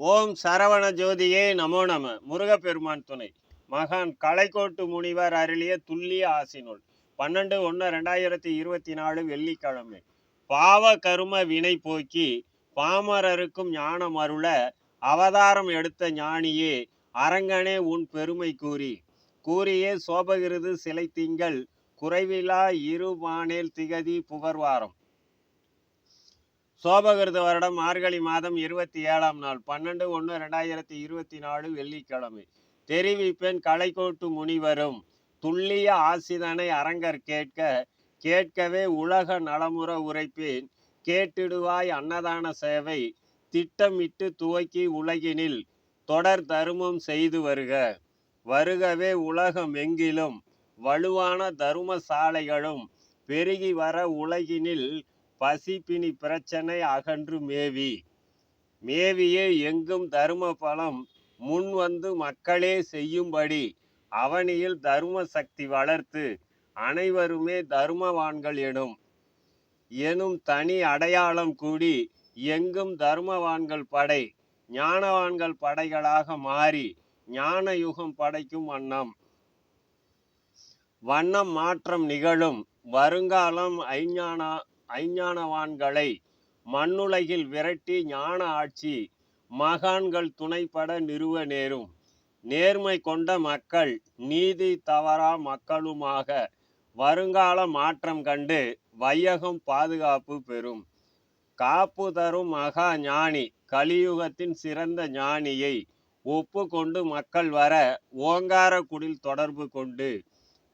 ஓம் சரவண ஜோதியே நமோ நம. முருகப்பெருமான் துணை. மகான் கலைக்கோட்டு முனிவர் அருளிய துல்லிய ஆசினுள் பன்னெண்டு ஒன்று ரெண்டாயிரத்தி இருபத்தி நாலு வெள்ளிக்கிழமை. பாவ கரும வினை போக்கி பாமரருக்கும் ஞானம் அருள அவதாரம் எடுத்த ஞானியே அரங்கனே உன் பெருமை கூறி. கூறியே சோபகிருது சிலை திங்கள் குறைவிலா இருமானேல் திகதி புகர்வாரம். சோபகிருத வருடம் மார்கழி மாதம் இருபத்தி ஏழாம் நாள் பன்னெண்டு ஒன்று ரெண்டாயிரத்தி இருபத்தி நாலு வெள்ளிக்கிழமை. தெரிவிப்பெண் கலைக்கோட்டு முனிவரும் துல்லிய ஆசிதனை அரங்கர் கேட்க கேட்கவே உலக நலமுற உரைப்பேன் கேட்டிடுவாய் அன்னதான சேவை திட்டமிட்டு துவக்கி உலகினில் தொடர் தருமம் செய்து வருக. வருகவே உலகம் எங்கிலும் வலுவான தரும சாலைகளும் பெருகி வர உலகினில் பசிப்பினி பிரச்சனை அகன்று மேவி. மேவியே எங்கும் தரும பலம் முன் வந்து மக்களே செய்யும்படி அவனியில் தரும சக்தி வளர்த்து அனைவருமே தருமவான்கள் எனும். எனும் தனி அடையாளம் கூடி எங்கும் தர்மவான்கள் படை ஞானவான்கள் படைகளாக மாறி ஞான யுகம் படைக்கும் வண்ணம். வண்ணம் மாற்றம் நிகழும் வருங்காலம் ஐஞான ஐஞானவான்களை மண்ணுலகில் விரட்டி ஞான ஆட்சி மகான்கள் துணைப்பட நிறுவ நேரும். நேர்மை கொண்ட மக்கள் நீதி தவறா மக்களுமாக வருங்கால மாற்றம் கண்டு வையகம் பாதுகாப்பு பெறும். காப்பு தரும் மகா ஞானி கலியுகத்தின் சிறந்த ஞானியை ஒப்பு கொண்டு மக்கள் வர ஓங்கார குடில் தொடர்பு கொண்டு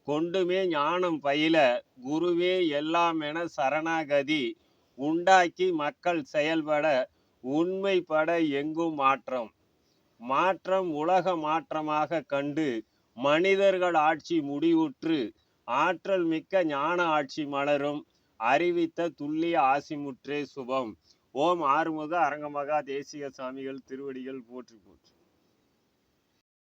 கொண்டுமே ஞானம் பயில குருவே எல்லாம் என சரணாகதி உண்டாக்கி மக்கள் செயல்பட உண்மைப்பட எங்கும் மாற்றம். மாற்றம் உலக மாற்றமாக கண்டு மனிதர்கள் ஆட்சி முடிவுற்று ஆற்றல் மிக்க ஞான ஆட்சி மலரும் அறிவித்த துல்லிய ஆசிமுற்றே சுபம். ஓம் ஆறுமுக அரங்கமகா தேசிய சாமிகள் திருவடிகள் போற்றி போற்றி.